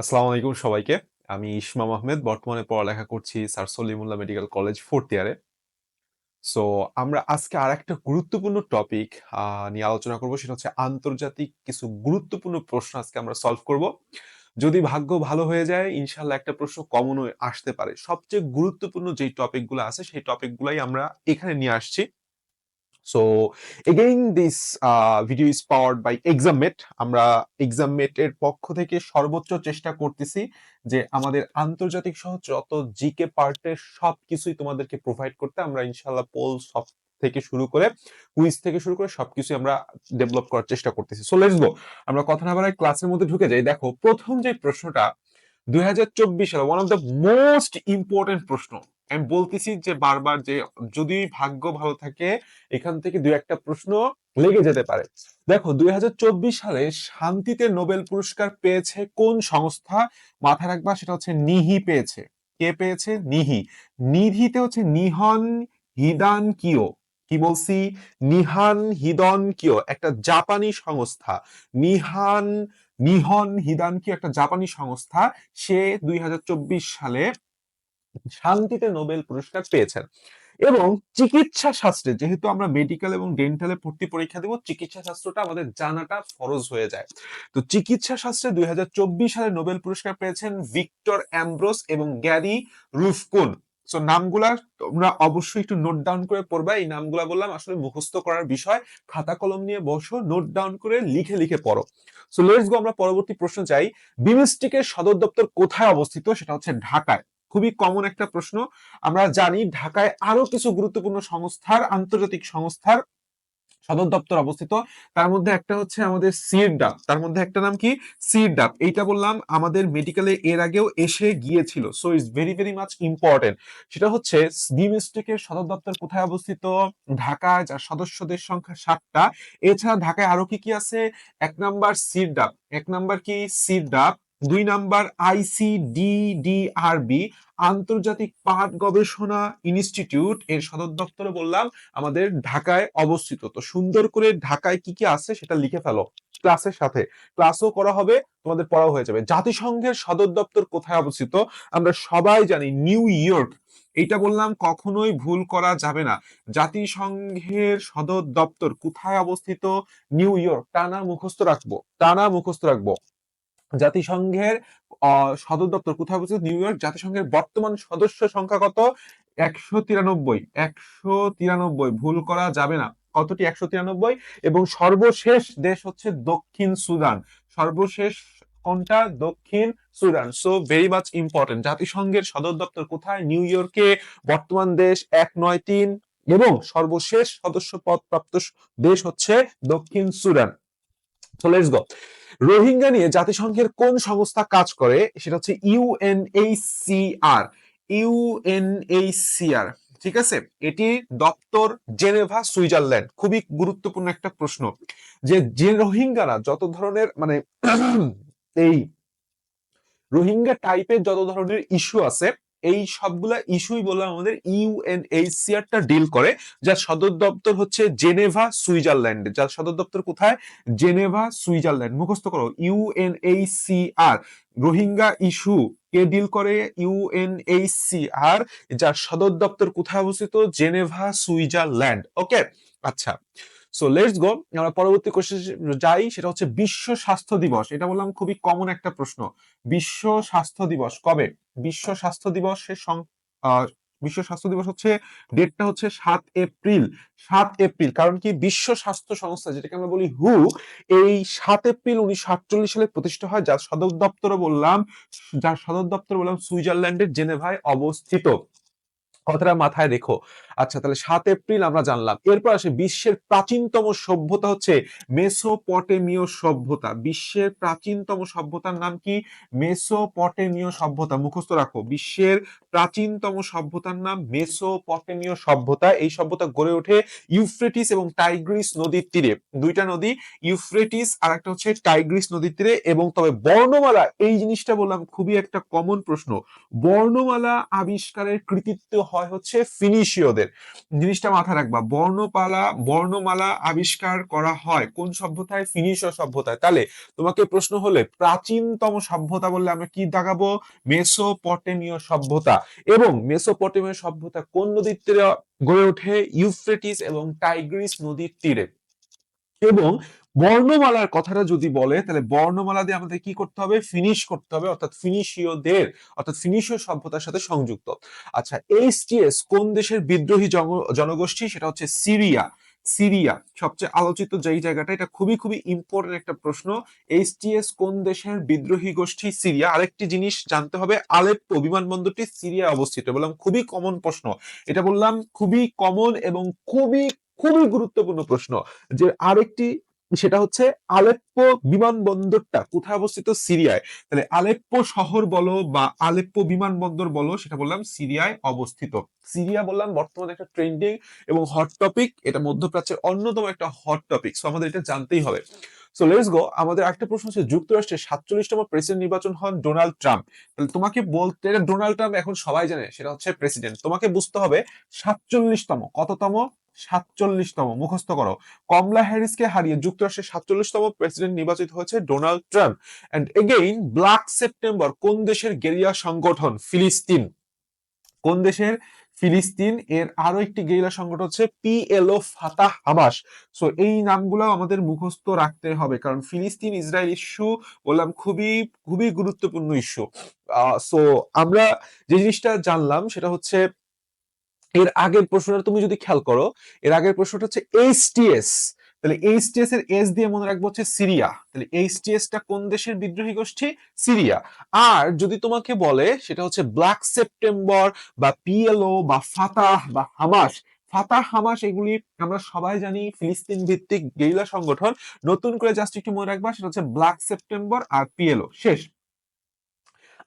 আসসালামু আলাইকুম সবাইকে। আমি ইসমাম আহমেদ, বর্তমানে পড়ালেখা করছি sir Salimullah medical college fourth ইয়ারে সো, আমরা আজকে আর একটা গুরুত্বপূর্ণ টপিক নিয়ে আলোচনা করব, সেটা হচ্ছে আন্তর্জাতিক কিছু গুরুত্বপূর্ণ প্রশ্ন আজকে আমরা সলভ করব। যদি ভাগ্য ভালো হয়ে যায় ইনশাল্লাহ একটা প্রশ্ন কমন আসতে পারে। সবচেয়ে গুরুত্বপূর্ণ যেই টপিকগুলো আছে, সেই টপিকগুলাই আমরা এখানে নিয়ে আসছি। So again this video is powered by ExamMate আমরা এক্সামমেট এর পক্ষ থেকে সর্বোচ্চ চেষ্টা করতেছি যে আমাদের আন্তর্জাতিক সহ যত জিকে পার্টের সব কিছুই তোমাদেরকে প্রোভাইড করতে। আমরা ইনশাল্লাহ পোল সব থেকে শুরু করে, কুইজ থেকে শুরু করে সবকিছু আমরা ডেভেলপ করার চেষ্টা করতেছি। সো লেটস গো আমরা কথা না বাড়াই ক্লাসের মধ্যে ঢুকে যাই। দেখো, প্রথম যে প্রশ্নটা, দুই হাজার চব্বিশ সালে one of the most important প্রশ্ন। আমি বলতেছি যে বারবার যে যদি ভাগ্য ভালো থাকে, এখান থেকে দু একটা প্রশ্ন লেগে যেতে পারে। দেখো, দুই হাজার চব্বিশ সালে শান্তিতে নোবেল পুরস্কার পেয়েছে কোন সংস্থা? মাথায় রাখবা, সেটা হচ্ছে নিহি পেয়েছে। কে পেয়েছে? নিহি। নিধিতে হচ্ছে নিহন হিদান কিও। কি বলছি? নিহান হিদন কিও, একটা জাপানি সংস্থা। নিহান, নিহন হিদান কিও, একটা জাপানি সংস্থা। সে দুই হাজার চব্বিশ সালে শান্তিতে নোবেল পুরস্কার পেয়েছেন। এবং চিকিৎসা শাস্ত্রে, যেহেতু আমরা মেডিকেল এবং ডেন্টালে ভর্তি পরীক্ষা দেব, চিকিৎসা শাস্ত্রটা আমাদের জানাটা ফরজ হয়ে যায়। তো চিকিৎসা শাস্ত্রে দুই সালে নোবেল পুরস্কার পেয়েছেন ভিক্টর অ্যাম্ব্রোস এবং গ্যারি রুফকুন। সো নামগুলা তোমরা অবশ্যই একটু নোট ডাউন করে পড়বা। এই নামগুলা বললাম আসলে মুখস্থ করার বিষয়। খাতা কলম নিয়ে বসো নোট ডাউন করে লিখে লিখে পড়ো। সো লেটস গো আমরা পরবর্তী প্রশ্ন চাই। বিমস্টিকের সদর দপ্তর কোথায় অবস্থিত? সেটা হচ্ছে ঢাকায়। খুবই কমন একটা প্রশ্ন। আমরা জানি ঢাকায় আরও কিছু গুরুত্বপূর্ণ সংস্থার, আন্তর্জাতিক সংস্থার সদর দপ্তর অবস্থিত। তার মধ্যে একটা হচ্ছে আমাদের সিরডাপ। তার মধ্যে একটা নাম কি? সিরডাপ। এইটা বললাম আমাদের মেডিকেলে এর আগেও এসে গিয়েছিল। So it's very very much important সেটা হচ্ছে ডিমিস্ট্রিক্টের সদর দপ্তর কোথায় অবস্থিত? ঢাকায়, যার সদস্যদের সংখ্যা ষাটটা এছাড়া ঢাকায় আরও কি কি আছে? এক নাম্বার সিরডাপ। এক নাম্বার কি? সিরডাপ। দুই নাম্বার আইসিডিডিআরবি আন্তর্জাতিক পাট গবেষণা ইনস্টিটিউট, এর সদর দপ্তরে বললাম, আমাদের ঢাকায় অবস্থিত। তো সুন্দর করে ঢাকায় কি কি আছে সেটা লিখে ফেলো ক্লাসের সাথে। ক্লাসও করা হবে, তোমাদের পড়াও হয়ে যাবে। জাতিসংঘের সদর দপ্তর কোথায় অবস্থিত? আমরা সবাই জানি নিউ ইয়র্ক। এইটা বললাম, কখনোই ভুল করা যাবে না। জাতিসংঘের সদর দপ্তর কোথায় অবস্থিত? New York. টানা মুখস্থ রাখব, টানা মুখস্থ রাখব। জাতিসংঘের সদর দপ্তর কোথায় অবস্থিত? New York. জাতিসংঘের বর্তমান সদস্য সংখ্যা কত? একশো তিরানব্বই। একশো তিরানব্বই। ভুল করা যাবে না। কতটি? একশো তিরানব্বই। এবং সর্বশেষ দেশ হচ্ছে দক্ষিণ সুদান। সর্বশেষ কোনটা? দক্ষিণ Sudan. So very much important জাতিসংঘের সদর দপ্তর কোথায়? নিউ ইয়র্কে। বর্তমান দেশ এক নয় তিন। এবং সর্বশেষ সদস্য পদ প্রাপ্ত দেশ হচ্ছে দক্ষিণ Sudan. So let's go Rohingya নিয়ে জাতিসংঘের কোন সংস্থা কাজ করে? সেটা হচ্ছে ইউএনএইচসিআর ইউএনএইচসিআর ঠিক আছে? এটি দপ্তর জেনেভা, সুইজারল্যান্ড। খুবই গুরুত্বপূর্ণ একটা প্রশ্ন যে যে রোহিঙ্গারা যত ধরনের মানে এই রোহিঙ্গা টাইপের যত ধরনের ইস্যু আছে এই সবগুলা ইস্যুই বললাম আমাদের ইউএনএইচসিআরটা ডিল করে, যার সদর দপ্তর হচ্ছে জেনেভা, সুইজারল্যান্ডে। যার সদর দপ্তর কোথায়? Geneva, Switzerland. মুখস্থ করো, ইউএনএইচসিআর। রোহিঙ্গা ইস্যু কে ডিল করে? ইউএনএইচসিআর, যার সদর দপ্তর কোথায় অবস্থিত? Geneva, Switzerland. ওকে? আচ্ছা। সো লেটস গো আমরা পরবর্তী কোশ্চেন যাই, সেটা হচ্ছে বিশ্ব স্বাস্থ্য দিবস। এটা বললাম খুবই কমন একটা প্রশ্ন। বিশ্ব স্বাস্থ্য দিবস কবে? বিশ্ব স্বাস্থ্য দিবসের বিশ্ব স্বাস্থ্য দিবস হচ্ছে ডেটটা হচ্ছে সাত এপ্রিল। সাত এপ্রিল, কারণ কি? বিশ্ব স্বাস্থ্য সংস্থা, যেটাকে আমরা বলি হু এই সাত এপ্রিল উনিশশো আটচল্লিশ সালে প্রতিষ্ঠা হয়, যার সদর দপ্তর বললাম, যার সদর দপ্তর বললাম সুইজারল্যান্ডের জেনেভায় অবস্থিত। কথাটা মাথায় রেখো। আচ্ছা তাহলে সাত এপ্রিল আমরা জানলাম। এরপর আসে বিশ্বের প্রাচীনতম সভ্যতা হচ্ছে মেসোপটেমীয় সভ্যতা। বিশ্বের প্রাচীনতম সভ্যতার নাম কি? মেসোপটেমীয় সভ্যতা। মুখস্থ রাখো। বিশ্বের প্রাচীনতম সভ্যতার নাম মেসোপটেমীয় সভ্যতা। এই সভ্যতা গড়ে ওঠে ইউফ্রেটিস এবং টাইগ্রিস নদীর তীরে। দুইটা নদী, ইউফ্রেটিস আর একটা হচ্ছে টাইগ্রিস নদীর তীরে এবং তবে বর্ণমালা, এই জিনিসটা বললাম খুবই একটা কমন প্রশ্ন। বর্ণমালা আবিষ্কারের কৃতিত্ব হয় হচ্ছে ফিনিশীয়দের। জিনিসটা মাথায় রাখবা, বর্ণপালা, বর্ণমালা আবিষ্কার করা হয় কোন সভ্যতায়? ফিনিশীয় সভ্যতায়। তাহলে তোমাকে প্রশ্ন হলে প্রাচীনতম সভ্যতা বললে আমরা কি দাগাবো মেসোপটেমীয় সভ্যতা। এবং মেসোপটেমীয় সভ্যতা কোন নদীর তীরে গড়ে ওঠে? ইউফ্রেটিস এবং টাইগ্রিস নদীর তীরে। এবং বর্ণমালার কথাটা যদি বলে, তাহলে বর্ণমালা দিয়ে আমাদের কি করতে হবে? ফিনিশ করতে হবে, অর্থাৎ ফিনিশীয়দের অর্থাৎ ফিনিশীয় সভ্যতার সাথে সংযুক্ত। আচ্ছা এইচটিএস কোন দেশের বিদ্রোহী জন- জনগোষ্ঠী? সেটা হচ্ছে সিরিয়া। সিরিয়া, সবচেয়ে আলোচিত যেই জায়গাটা, এটা খুবই খুবই ইম্পর্টেন্ট একটা প্রশ্ন। এইচটিএস কোন দেশের বিদ্রোহী গোষ্ঠী সিরিয়া? আরেকটি জিনিস জানতে হবে, আলেপ্পো বিমানবন্দরটি সিরিয়ায় অবস্থিত বললাম খুবই কমন প্রশ্ন। এটা বললাম খুবই কমন এবং খুবই খুবই গুরুত্বপূর্ণ প্রশ্ন যে আরেকটি সেটা হচ্ছে আলেপ্পো বিমানবন্দরটা। কোথায় অবস্থিত? সিরিয়ায়। তাহলে আলেপ্পো শহর বলো বা আলেপ্পো বিমানবন্দর বলো, সেটা বললাম সিরিয়ায় অবস্থিত। সিরিয়া বললাম বর্তমানে একটা ট্রেন্ডিং এবং হট টপিক এটা মধ্যপ্রাচ্যের অন্যতম একটা হট টপিক সো আমাদের এটা জানতেই হবে। সো লেটস গো আমাদের একটা প্রশ্ন হচ্ছে যুক্তরাষ্ট্রের সাতচল্লিশতম প্রেসিডেন্ট নির্বাচন হন ডোনাল্ড ট্রাম্প। তাহলে তোমাকে বলতে ডোনাল্ড ট্রাম্প এখন সবাই জানে, সেটা হচ্ছে প্রেসিডেন্ট তোমাকে বুঝতে হবে, সাতচল্লিশতম, কততম? সাতচল্লিশতম, মুখস্থ করো। কমলা হ্যারিসকে হারিয়ে যুক্তরাষ্ট্রের সাতচল্লিশতম প্রেসিডেন্ট নির্বাচিত হয়েছে Donald Trump. And again black September কোন দেশের গেরিয়া সংগঠন? ফিলিস্তিন। কোন দেশের? ফিলিস্তিন। এর আরও একটি গেরিলা সংগঠন হচ্ছে পিএলও ফাতাহ হামাস। সো এই নামগুলো আমাদের মুখস্থ রাখতে হবে, কারণ ফিলিস্তিন, ইসরায়েল ইস্যু বললাম খুবই খুবই গুরুত্বপূর্ণ ইস্যু। সো আমরা যে জিনিসটা জানলাম সেটা হচ্ছে এর আগের প্রশ্নটা তুমি যদি খেয়াল করো, এর আগের প্রশ্নটা হচ্ছে এইচটিএস তাহলে এইচটিএস এর এস দিয়ে মনে রাখব হচ্ছে সিরিয়া, তাহলে এইচটিএস টা কোন দেশের বিদ্রোহী গোষ্ঠী? সিরিয়া। আর যদি তোমাকে বলে সেটা হচ্ছে ব্ল্যাক সেপ্টেম্বর বা পিএলও বা ফাতাহ বা হামাস ফাতাহ হামাস এগুলি আমরা সবাই জানি, ফিলিস্তিন ভিত্তিক গেরিলা সংগঠন। নতুন করে জাস্ট একটু মনে রাখবা, সেটা হচ্ছে ব্ল্যাক সেপ্টেম্বর আর পিএলও শেষ।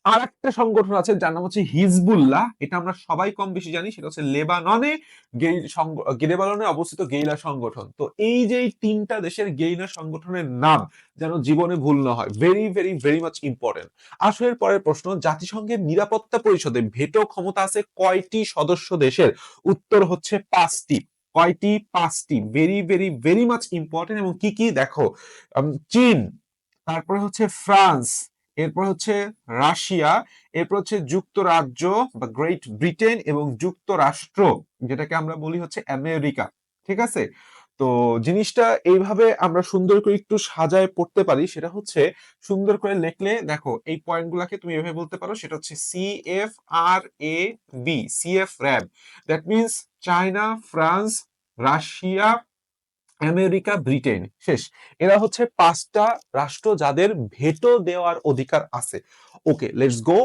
আর একটা সংগঠন আছে যার নাম হচ্ছে হিজবুল্লাহ। এটা আমরা সবাই কম বেশি জানি, সেটা হচ্ছে লেবাননে গেই- লেবাননে অবস্থিত গেইলা সংগঠন। তো এই যে তিনটা দেশের গেইলা সংগঠনের নাম যেন জীবনে ভুল না হয় very very very much important আসলে পরের প্রশ্ন, জাতিসংঘের নিরাপত্তা পরিষদে ভেটো ক্ষমতা আছে কয়টি সদস্য দেশের? উত্তর হচ্ছে পাঁচটি। কয়টি? পাঁচটি। Very very very much important এবং কি কি? দেখো চীন, তারপরে হচ্ছে ফ্রান্স এরপর হচ্ছে রাশিয়া, এরপর হচ্ছে যুক্তরাজ্য বা গ্রেট ব্রিটেন এবং যুক্তরাষ্ট্র, যেটাকে আমরা বলি হচ্ছে আমেরিকা, ঠিক আছে? তো জিনিসটা এইভাবে আমরা সুন্দর করে একটু সাজায় পড়তে পারি, সেটা হচ্ছে সুন্দর করে লিখলে, দেখো, এই পয়েন্টগুলোকে তুমি এভাবে বলতে পারো, সেটা হচ্ছে C F R A B C F RAB that means China France Russia America, Britain, শেষ। এরা হচ্ছে পাঁচটা রাষ্ট্র যাদের ভেটো দেওয়ার অধিকার আছে। ওকে, লেটস গো।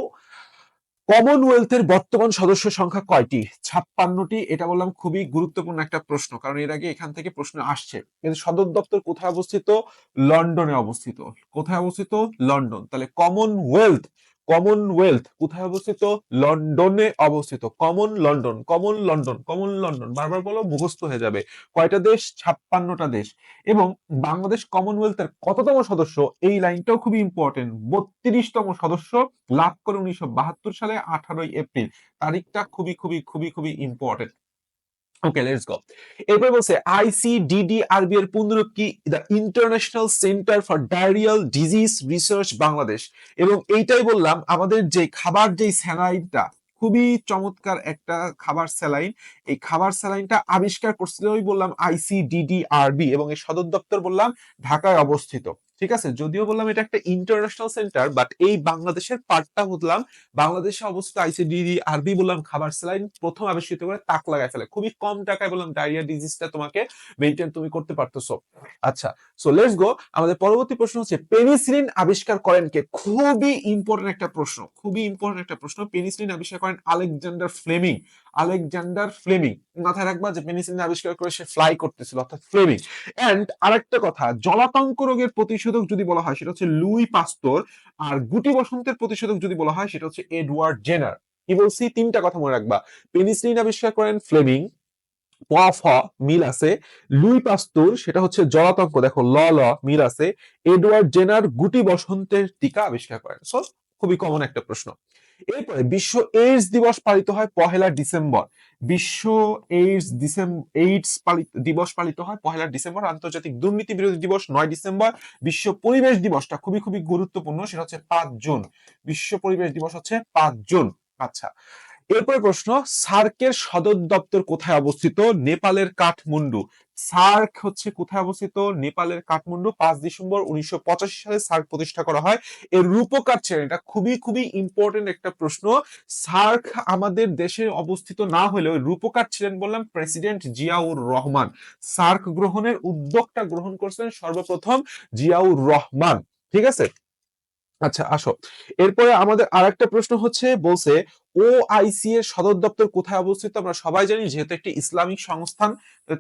কমনওয়েলথের বর্তমান সদস্য সংখ্যা কয়টি? ছাপ্পান্নটি, এটা বললাম খুবই গুরুত্বপূর্ণ একটা প্রশ্ন, কারণ এর আগে এখান থেকে প্রশ্ন আসছে। কিন্তু সদর দপ্তর কোথায় অবস্থিত? লন্ডনে অবস্থিত। কোথায় অবস্থিত? লন্ডন। তাহলে কমনওয়েলথ কমনওয়েলথ কোথায় অবস্থিত? লন্ডনে অবস্থিত। Common London common London common London বারবার বলো, মুখস্থ হয়ে যাবে। কয়টা দেশ? ছাপ্পান্নটা দেশ। এবং বাংলাদেশ কমনওয়েলথের কততম সদস্য? এই লাইনটাও খুবই ইম্পর্টেন্ট বত্রিশতম সদস্য লাভ করে উনিশশো বাহাত্তর সালে আঠারোই এপ্রিল। তারিখটা খুবই খুবই খুবই খুবই ইম্পর্টেন্ট ওকে লেটস গো এরপর বলছে আইসিডিডিআরবি এর পুনরূপ কি? The International Centre for Diarrhoeal Disease Research Bangladesh এবং এইটাই বললাম, আমাদের যে খাবার যে স্যালাইনটা, খুবই চমৎকার একটা খাবার স্যালাইন। এই খাবার স্যালাইনটা আবিষ্কার করছিল বললাম আইসিডিডিআরবি এবং এর সদর দপ্তর বললাম ঢাকায় অবস্থিত। ঠিক আছে? যদিও বললাম এটা একটা ইন্টারন্যাশনাল সেন্টার বাট এই বাংলাদেশের পার্টটা বললাম বাংলাদেশে অবস্থিত আইসিডিডি আরবি বললাম, খাবার স্যালাইন প্রথম আবিষ্কৃত করে তাক লাগায় ফেলে। খুবই কম টাকায় বললাম ডায়রিয়া ডিজিজটা তোমাকে মেনটেন তুমি করতে পারতেছো। আচ্ছা সো লেটস গো আমাদের পরবর্তী প্রশ্ন হচ্ছে পেনিসিলিন আবিষ্কার করেন কে? খুবই ইম্পর্টেন্ট একটা প্রশ্ন, খুবই ইম্পর্টেন্ট একটা প্রশ্ন। পেনিসিলিন আবিষ্কার করেন আলেকজান্ডার ফ্লেমিং আলেকজান্ডার ফ্লেমিং। মাথায় রাখবা যে পেনিসিলিন আবিষ্কার করে সে ফ্লাই করতেছিল, অর্থাৎ ফ্লেমিং এন্ড আরেকটা কথা, জলাতঙ্ক রোগের প্রতিষেধক যদি বলা হয়, সেটা হচ্ছে লুই পাস্তর। আর গুটি বসন্তের প্রতিষেধক যদি বলা হয়, সেটা হচ্ছে এডওয়ার্ড জেনার। কি বলছি? তিনটা কথা মনে রাখবা। পেনিসিলিন আবিষ্কার করেন ফ্লেমিং মিল আছে। লুই পাস্তুর, সেটা হচ্ছে জলাতঙ্ক। দেখো, ল ল, মিল আছে। এডওয়ার্ড জেনার গুটি বসন্তের টিকা আবিষ্কার করেন। সো খুবই কমন একটা প্রশ্ন। এরপরে বিশ্ব এইডস দিবস পালিত হয় পহেলা ডিসেম্বর। বিশ্ব এইডস ডিসেম্বর এইডস পালিত দিবস পালিত হয় পহেলা ডিসেম্বর, আন্তর্জাতিক দুর্নীতি বিরোধী দিবস নয় ডিসেম্বর। বিশ্ব পরিবেশ দিবসটা খুবই খুবই গুরুত্বপূর্ণ, সেটা হচ্ছে পাঁচ জুন। বিশ্ব পরিবেশ দিবস হচ্ছে পাঁচ জুন। আচ্ছা এরপরে প্রশ্ন, সার্কের সদর দপ্তর কোথায় অবস্থিত? নেপালের কাঠমান্ডু। সার্ক হচ্ছে কোথায় অবস্থিত? নেপালের কাঠমান্ডু পাঁচ ডিসেম্বর উনিশশো সালে সার্ক প্রতিষ্ঠা করা হয়। এর রূপকার ছিলেন এটা খুবই খুবই ইম্পর্টেন্ট একটা প্রশ্ন। সার্ক আমাদের দেশে অবস্থিত না হলেও রূপকার ছিলেন বললাম প্রেসিডেন্ট জিয়াউর রহমান। সার্ক গ্রহণের উদ্যোগটা গ্রহণ করছেন সর্বপ্রথম জিয়াউর রহমান। ঠিক আছে? আচ্ছা আসো। এরপরে আমাদের আরেকটা প্রশ্ন হচ্ছে, বলছে ওআইসি এর সদর দপ্তর কোথায় অবস্থিত? আমরা সবাই জানি যেহেতু একটি ইসলামিক সংস্থান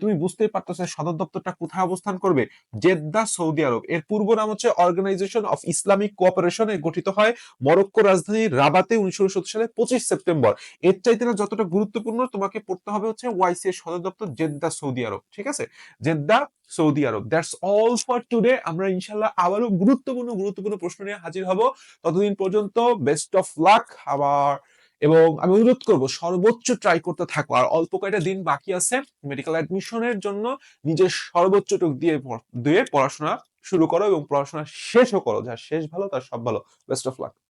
তুমি বুঝতেই পারতেছো সদর দপ্তরটা কোথায় অবস্থান করবে? Jeddah, Saudi Arab. এর পূর্ব নাম হচ্ছে অর্গানাইজেশন অফ ইসলামিক কোঅপারেশন গঠিত হয় মরক্কো রাজধানী রাবাতে উনিশশো সালে পঁচিশ সেপ্টেম্বর। এর চাইতে না যতটা গুরুত্বপূর্ণ, তোমাকে পড়তে হবে হচ্ছে ওয়াইসি এর সদর দপ্তর জেদ্দা, সৌদি আরব। ঠিক আছে? Jeddah, Saudi Arab. That's all for today আমরা ইনশাল্লাহ আবারও গুরুত্বপূর্ণ গুরুত্বপূর্ণ প্রশ্ন নিয়ে হাজির হব। ততদিন পর্যন্ত বেস্ট অফ লাক আবার এবং আমি অনুরোধ করব, সর্বোচ্চ ট্রাই করতে থাকো। আর অল্প কয়েকটা দিন বাকি আছে মেডিকেল অ্যাডমিশনের জন্য নিজের সর্বোচ্চটুক দিয়ে দিয়ে পড়াশোনা শুরু করো এবং পড়াশোনা শেষও করো। যার শেষ ভালো, তার সব ভালো। Best of luck